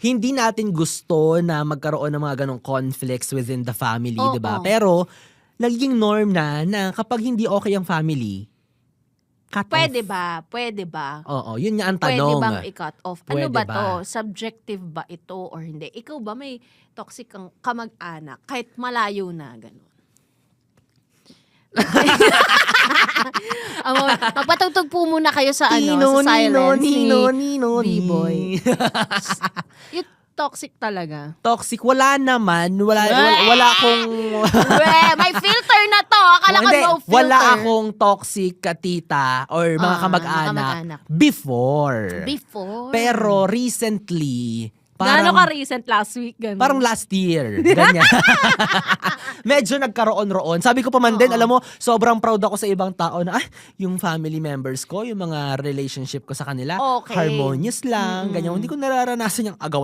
hindi natin gusto na magkaroon ng mga ganong conflicts within the family, Oo. 'di ba? Pero naging norm na na kapag hindi okay ang family, cut Pwede off. ba? Pwede ba? Oo, yun nga ang Pwede tanong. bang i-cut off? Ano Pwede ba, ba? to? Subjective ba ito or hindi? Ikaw ba may toxic kang kamag-anak kahit malayo na gano'n? Amo, po muna kayo sa ano, sa silence Nino, ni Nino, B-boy. Nino. Yung toxic talaga. Toxic, wala naman. Wala, wala, wala akong... May filter na to. Akala ko Hindi, no filter. wala akong toxic katita or mga Ah, kamag-anak kamag-anak. before. Before. Pero recently, Gaano parang, ka recent last week? Ganun. parang last year. Ganyan. Medyo nagkaroon-roon. Sabi ko pa man din, alam mo, sobrang proud ako sa ibang tao na, ah, yung family members ko, yung mga relationship ko sa kanila, Okay. harmonious lang, ganyan. Hindi ko nararanasan yung agawan